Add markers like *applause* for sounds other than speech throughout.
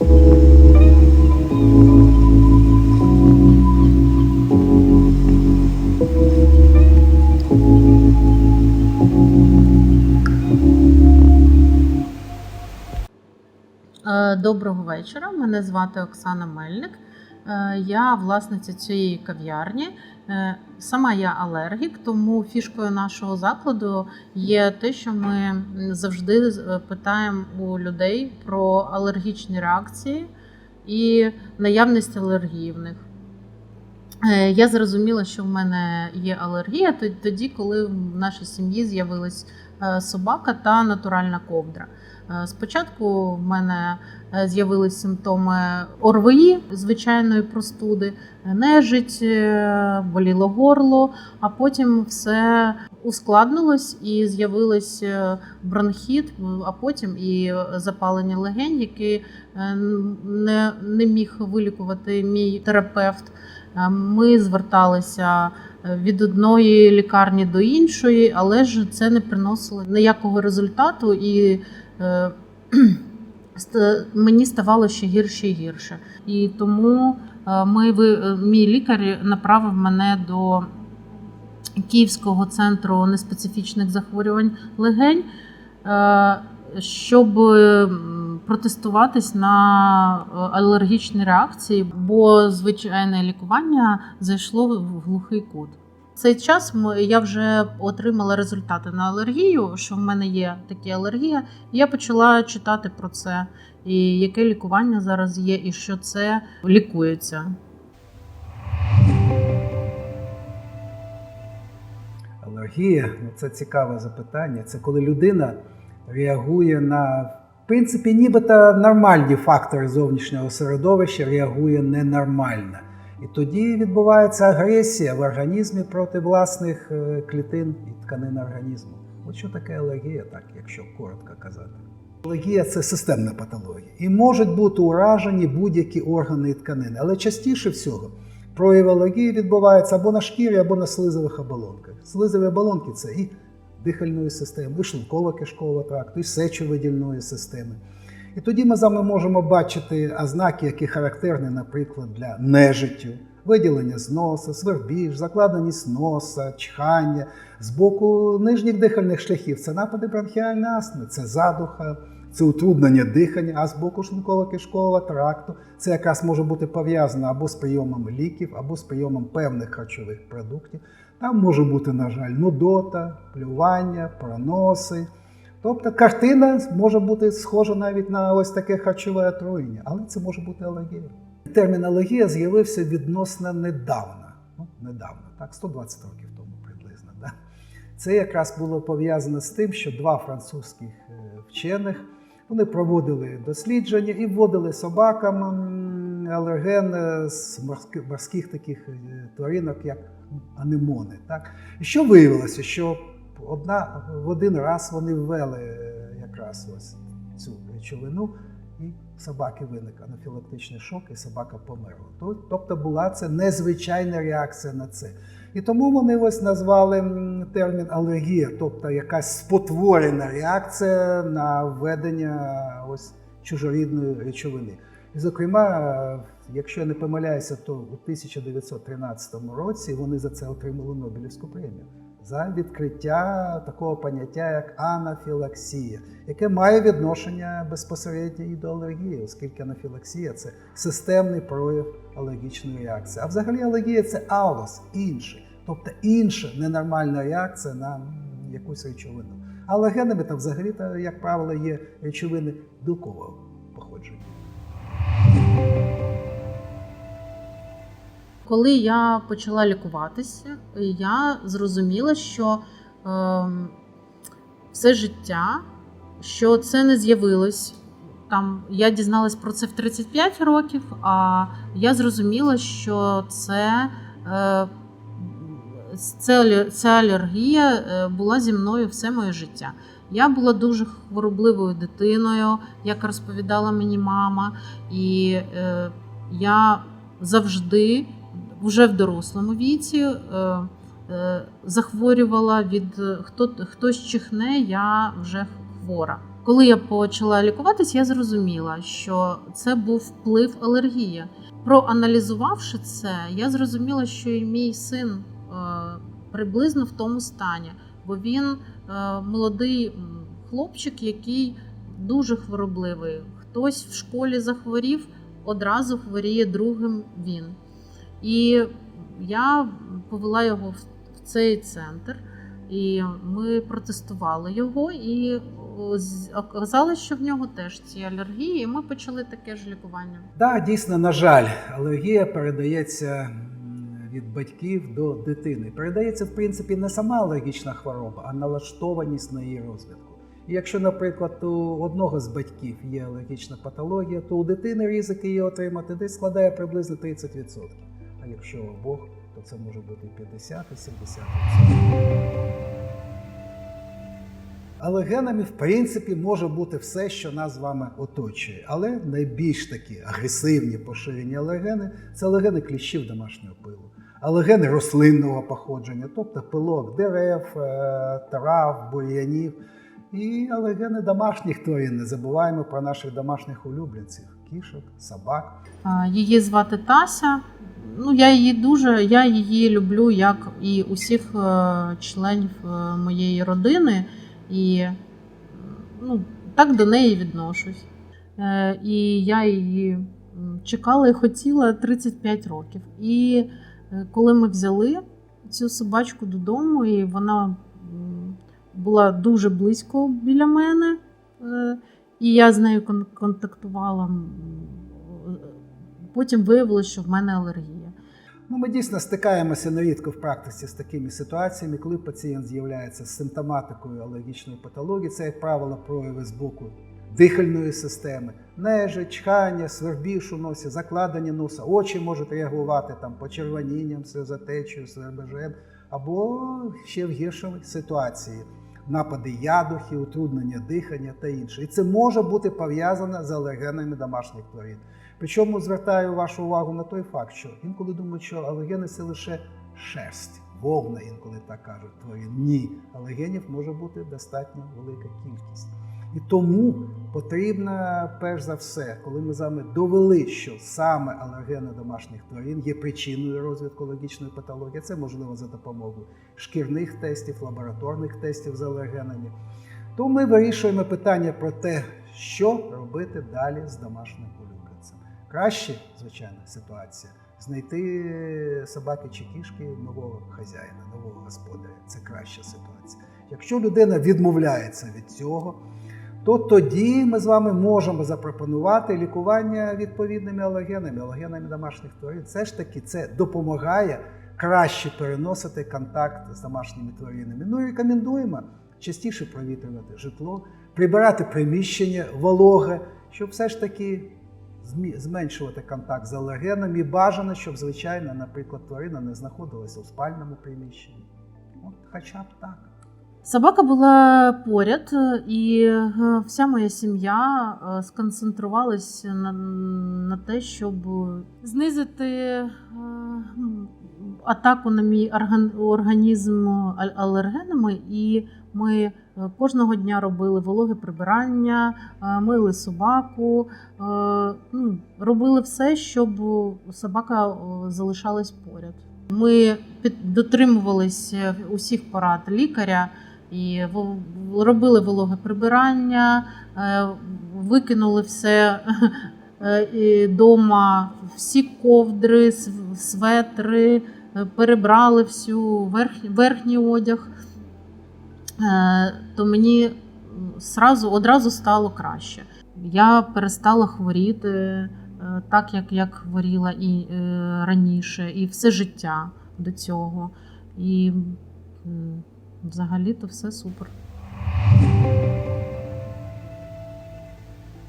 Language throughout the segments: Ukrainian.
Е, Доброго вечора. Мене звати Оксана Мельник. Е, Я власниця цієї кав'ярні. Е, Сама я алергік, тому фішкою нашого закладу є те, що ми завжди е, питаємо у людей про алергічні реакції і наявність алергії в них. Я зрозуміла, що в мене є алергія тоді, коли в нашій сім'ї з'явилась собака та натуральна ковдра. Е, Спочатку в мене е, з'явились симптоми ОРВІ, звичайної простуди, нежить, е, боліло горло, а потім все ускладнилось і з'явилось е, бронхіт, а потім і запалення легень, які е, не, не міг вилікувати мій терапевт. Е, Ми зверталися від одної лікарні до іншої, але ж це не приносило ніякого результату, і е, *clears throat* мені ставало ще гірше і гірше. І тому ми, ви- мій лікар направив мене до Київського центру неспецифічних захворювань легень, е, щоб протестуватись на е, алергічні реакції, бо звичайне лікування зайшло в глухий кут. Цей час я вже отримала результати на алергію, що в мене є такі алергія. Я почала читати про це, і яке лікування зараз є, і що це лікується. Ну, це цікаве запитання. Це коли людина реагує на, в принципі, нібито нормальні фактори зовнішнього середовища, реагує ненормально. І тоді відбувається агресія в організмі проти власних е, клітин і тканин організму. От що таке алергія, так, якщо коротко казати. Алергія це системна патологія. І можуть бути уражені будь-які органи і тканини. Але частіше всього прояв алергії відбувається або на шкірі, або на слизових оболонках. Слизові оболонки це і дихальної системи, і шлунково-кишкового тракту, і сечовидільної системи. І тоді ми з вами можемо бачити ознаки, які характерні, наприклад, для нежиттю, виділення з носа, свербіж, закладеність носа, чхання з боку нижніх дихальних шляхів. Це напади бронхіальної астми, це задуха, це утруднення дихання, а з боку шлунково-кишкового тракту це якраз може бути пов'язано або з прийомом ліків, або з прийомом певних харчових продуктів. Там може бути, на жаль, нудота, плювання, проноси. Тобто картина може бути схожа навіть на ось таке харчове отруєння, але це може бути алергія. Термін алергія з'явився відносно недавно. Ну, недавно, так, 120 років тому приблизно. Да? Це якраз було пов'язано з тим, що два французьких е, вчених вони проводили дослідження і вводили собакам алерген е, з морських, морських таких е, тваринок, як анемони. Так? І що виявилося? Що одна, в один раз вони ввели е, якраз ось цю речовину, і собаки виник анафілактичний шок, і собака померла. Тобто була це незвичайна реакція на це. І тому вони ось назвали термін алергія, тобто якась спотворена реакція на введення ось чужорідної речовини. І, зокрема, е, якщо я не помиляюся, то у 1913 році вони за це отримали Нобелівську премію за відкриття такого поняття, як анафілаксія, яке має відношення безпосередньо і до алергії, оскільки анафілаксія це системний прояв алергічної реакції. А взагалі алергія це алос, інший, тобто інша ненормальна реакція на якусь речовину. Алергенами там взагалі, як правило, є речовини білкового походження. Коли я почала лікуватися, я зрозуміла, що ем, все життя, що це не з'явилось. Там я дізналась про це в 35 років, а я зрозуміла, що це, е, ця алергія е, була зі мною все моє життя. Я була дуже хворобливою дитиною, як розповідала мені мама, і е, я завжди вже в дорослому віці е, е, захворювала від хто, хтось чихне, я вже хвора. Коли я почала лікуватись, я зрозуміла, що це був вплив алергії. Проаналізувавши це, я зрозуміла, що і мій син е, приблизно в тому стані, бо він е, молодий хлопчик, який дуже хворобливий. Хтось в школі захворів, одразу хворіє другим він. І я повела його в цей центр, і ми протестували його, і оказалось, що в нього теж ці алергії, і ми почали таке ж лікування. Так, дійсно, на жаль, алергія передається від батьків до дитини. Передається, в принципі, не сама алергічна хвороба, а налаштованість на її розвитку. І якщо, наприклад, у одного з батьків є алергічна патологія, то у дитини ризик її отримати десь складає приблизно 30%. А якщо обох, то це може бути і 50 і 70%. Алергенами, в принципі, може бути все, що нас з вами оточує. Але найбільш такі агресивні поширені алергени це алергени кліщів домашнього пилу, алергени рослинного походження, тобто пилок дерев, е, трав, бур'янів. І алергени домашніх тварин. Не забуваємо про наших домашніх улюбленців кішок, собак. Її звати Тася. Ну, я її дуже, я її люблю, як і усіх е, членів е, моєї родини, і ну, так до неї відношусь. Е, І я її чекала і хотіла 35 років. І коли ми взяли цю собачку додому, і вона була дуже близько біля мене, і я з нею контактувала. Потім виявилося, що в мене алергія. Ну, ми дійсно стикаємося нерідко в практиці з такими ситуаціями, коли пацієнт з'являється з симптоматикою алергічної патології. Це, як правило, прояви з боку дихальної системи, нежить, чхання, свербіж у носі, закладення носа, очі можуть реагувати там почервонінням, сльозотечею, свербежем, або ще в гіршій ситуації. Напади ядухи, утруднення дихання та інше. І це може бути пов'язано з алергенами домашніх тварин. Причому звертаю вашу увагу на той факт, що інколи думають, що алергени це лише шерсть, вовна, інколи так кажуть тварин. Ні, алергенів може бути достатньо велика кількість. І тому потрібно, перш за все, коли ми з вами довели, що саме алергени домашніх тварин є причиною розвитку алергічної патології, це можливо за допомогою шкірних тестів, лабораторних тестів з алергенами, то ми вирішуємо питання про те, що робити далі з домашнім улюбленцем. Краще, звичайно, ситуація знайти собаки чи кішки нового хазяїна, нового господаря. Це краща ситуація. Якщо людина відмовляється від цього, то тоді ми з вами можемо запропонувати лікування відповідними алергенами, алергенами домашніх тварин. Все ж таки це допомагає краще переносити контакт з домашніми тваринами. Ну і рекомендуємо частіше провітрювати житло, прибирати приміщення вологе, щоб все ж таки зменшувати контакт з алергенами. Бажано, щоб, звичайно, наприклад, тварина не знаходилася у спальному приміщенні. От хоча б так. Собака була поряд, і е, вся моя сім'я е, сконцентрувалась на, на те, щоб знизити е, атаку на мій орган- організм ал- алергенами. І ми е, кожного дня робили вологе прибирання, е, мили собаку, е, ну, робили все, щоб собака залишалась поряд. Ми е, усіх порад лікаря і робили вологе прибирання, викинули все *laughs* дома, всі ковдри, светри, перебрали всю верх, верхній одяг. Е, То мені сразу, одразу стало краще. Я перестала хворіти е, так, як, як хворіла і е, раніше, і все життя до цього. І взагалі-то все супер.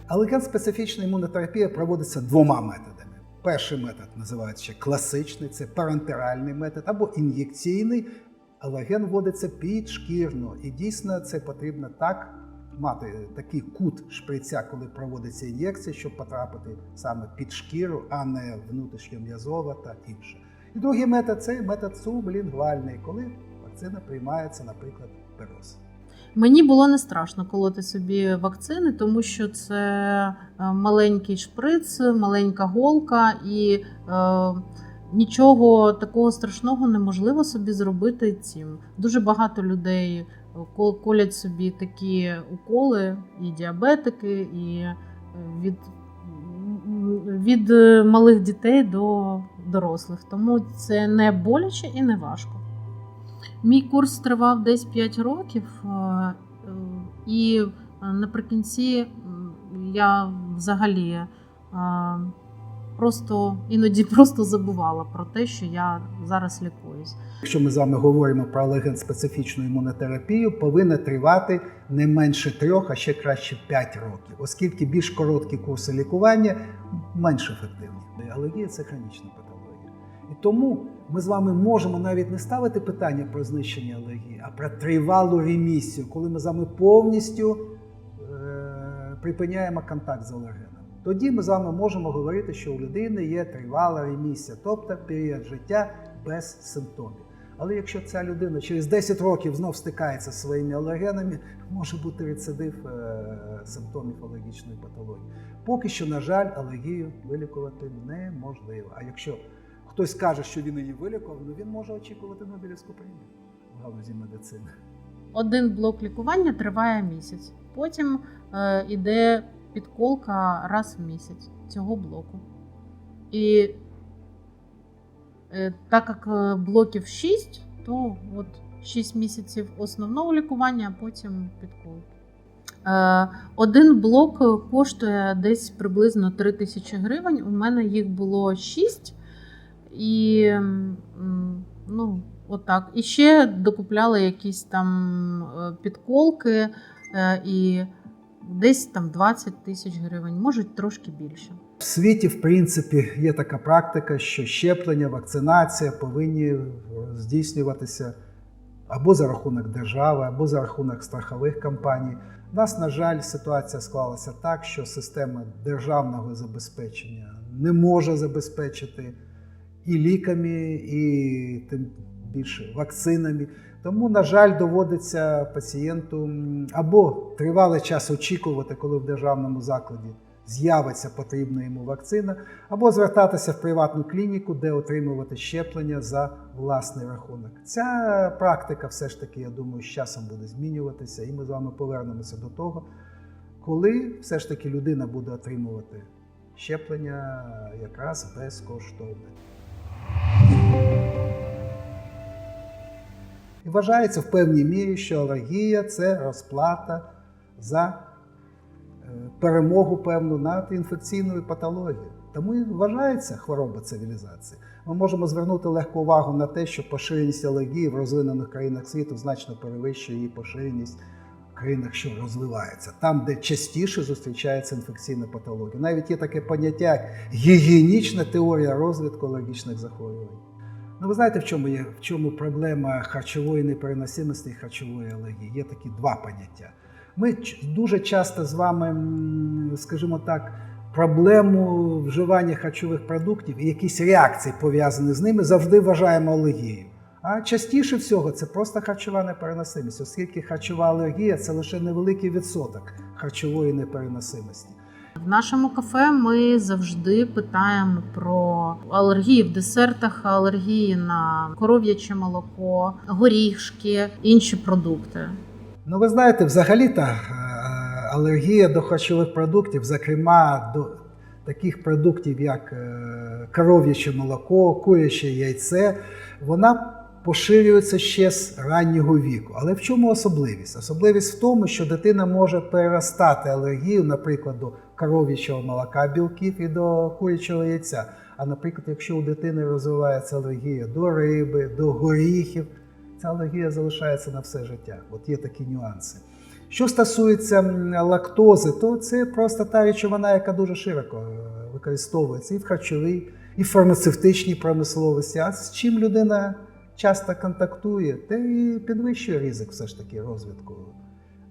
Алерген-специфічна імунотерапія проводиться двома методами. Перший метод називається класичний, це парентеральний метод або ін'єкційний. Алерген вводиться підшкірно, і дійсно це потрібно так мати такий кут шприця, коли проводиться ін'єкція, щоб потрапити саме під шкіру, а не внутрішньом'язова та інше. І другий метод це метод сублінгвальний, коли вакцина приймається, наприклад, перос. Мені було не страшно колоти собі вакцини, тому що це е, маленький шприц, маленька голка, і е, нічого такого страшного неможливо собі зробити цим. Дуже багато людей е, колять собі такі уколи, і діабетики, і е, від, від е, малих дітей до дорослих. Тому це не боляче і не важко. Мій курс тривав десь 5 років, і наприкінці я взагалі просто іноді просто забувала про те, що я зараз лікуюсь. Якщо ми з вами говоримо про алерген-специфічну імунотерапію, повинна тривати не менше трьох, а ще краще 5 років, оскільки більш короткі курси лікування менш ефективні. Алергія це хронічна патологія. І тому ми з вами можемо навіть не ставити питання про знищення алергії, а про тривалу ремісію, коли ми з вами повністю е- припиняємо контакт з алергеном. Тоді ми з вами можемо говорити, що у людини є тривала ремісія, тобто період життя без симптомів. Але якщо ця людина через 10 років знов стикається зі своїми алергенами, може бути рецидив е, симптомів алергічної патології. Поки що, на жаль, алергію вилікувати неможливо. А якщо хтось каже, що він її вилікував, ну він може очікувати Нобелівську премію в галузі медицини. Один блок лікування триває місяць. Потім е, іде підколка раз в місяць цього блоку. І е, так як е, блоків 6, то от 6 місяців основного лікування, а потім підколки. Е, один блок коштує десь приблизно 3 тисячі гривень. У мене їх було 6. І ну, отак. І ще докупляли якісь там підколки і десь там 20 тисяч гривень, може трошки більше. В світі, в принципі, є така практика, що щеплення, вакцинація повинні здійснюватися або за рахунок держави, або за рахунок страхових компаній. У нас, на жаль, ситуація склалася так, що система державного забезпечення не може забезпечити і ліками, і тим більше вакцинами. Тому, на жаль, доводиться пацієнту або тривалий час очікувати, коли в державному закладі з'явиться потрібна йому вакцина, або звертатися в приватну клініку, де отримувати щеплення за власний рахунок. Ця практика, все ж таки, я думаю, з часом буде змінюватися, і ми з вами повернемося до того, коли все ж таки людина буде отримувати щеплення якраз безкоштовно. І вважається в певній мірі, що алергія це розплата за е, перемогу певну над інфекційною патологією. Тому і вважається хвороба цивілізації. Ми можемо звернути легку увагу на те, що поширеність алергії в розвинених країнах світу значно перевищує її поширеність в країнах, що розвиваються, там, де частіше зустрічається інфекційна патологія. Навіть є таке поняття як гігієнічна теорія розвитку алергічних захворювань. Ну, ви знаєте, в чому є в чому проблема харчової непереносимості і харчової алергії? Є такі два поняття. Ми дуже часто з вами, скажімо так, проблему вживання харчових продуктів і якісь реакції пов'язані з ними завжди вважаємо алергією. А частіше всього це просто харчова непереносимість, оскільки харчова алергія це лише невеликий відсоток харчової непереносимості. В нашому кафе ми завжди питаємо про алергії в десертах, алергії на коров'яче молоко, горішки, інші продукти. Ну, ви знаєте, взагалі-то е, алергія до харчових продуктів, зокрема до таких продуктів, як е, коров'яче молоко, куряче яйце, вона поширюється ще з раннього віку. Але в чому особливість? Особливість в тому, що дитина може переростати алергію, наприклад, до коров'ячого молока білків і до курячого яйця. А наприклад, якщо у дитини розвивається алергія до риби, до горіхів, ця алергія залишається на все життя. От є такі нюанси. Що стосується лактози, то це просто та речовина, яка дуже широко е, використовується і в харчовій, і в фармацевтичній промисловості. А з чим людина часто контактує, те і підвищує ризик все ж таки розвитку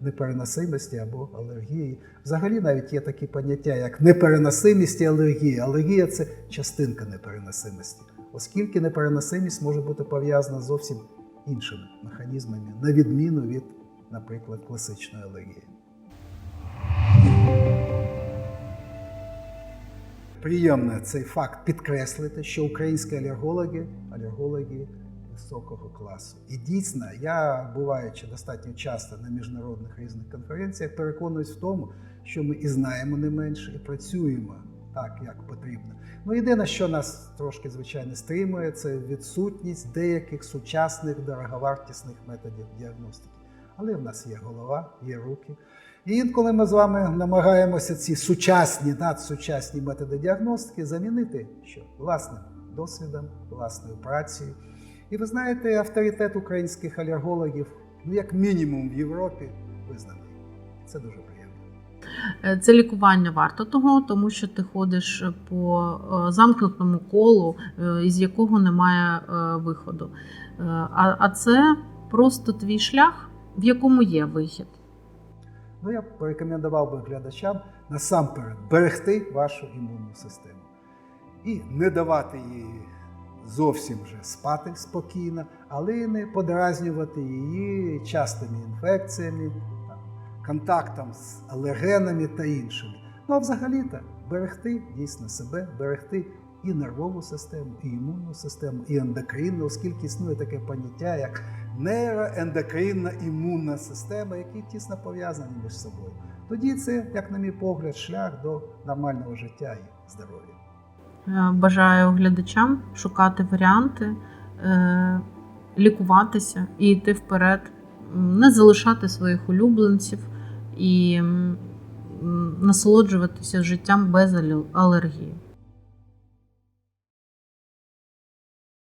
непереносимості або алергії. Взагалі навіть є такі поняття, як непереносимість і алергія. Алергія це частинка непереносимості, оскільки непереносимість може бути пов'язана зовсім іншими механізмами, на відміну від наприклад, класичної алергії. Приємно цей факт підкреслити, що українські алергологи алергологи високого класу. І дійсно, я, буваючи достатньо часто на міжнародних різних конференціях, переконуюсь в тому, що ми і знаємо не менше, і працюємо так, як потрібно. Ну, єдине, що нас трошки, звичайно, стримує, це відсутність деяких сучасних дороговартісних методів діагностики. Але в нас є голова, є руки. І інколи ми з вами намагаємося ці сучасні, надсучасні методи діагностики замінити що? власним досвідом, власною працею. І ви знаєте, авторитет українських алергологів, ну як мінімум в Європі, визнаний. Це дуже приємно. Е, Це лікування варто того, тому що ти ходиш по е, замкнутому колу, е, із якого немає виходу. А а це просто твій шлях, в якому є вихід. Ну, я б порекомендував би глядачам насамперед берегти вашу імунну систему і не давати їй зовсім вже спати спокійно, але не подразнювати її частими інфекціями, там, контактом з алергенами та іншими. Ну а взагалі-то берегти дійсно себе, берегти і нервову систему, і імунну систему, і ендокринну, оскільки існує таке поняття, як нейроендокринна імунна система, які тісно пов'язані між собою. Тоді це, як на мій погляд, шлях до нормального життя і здоров'я. Е, Бажаю глядачам шукати варіанти, е, лікуватися і йти вперед, не залишати своїх улюбленців і насолоджуватися життям без алергії.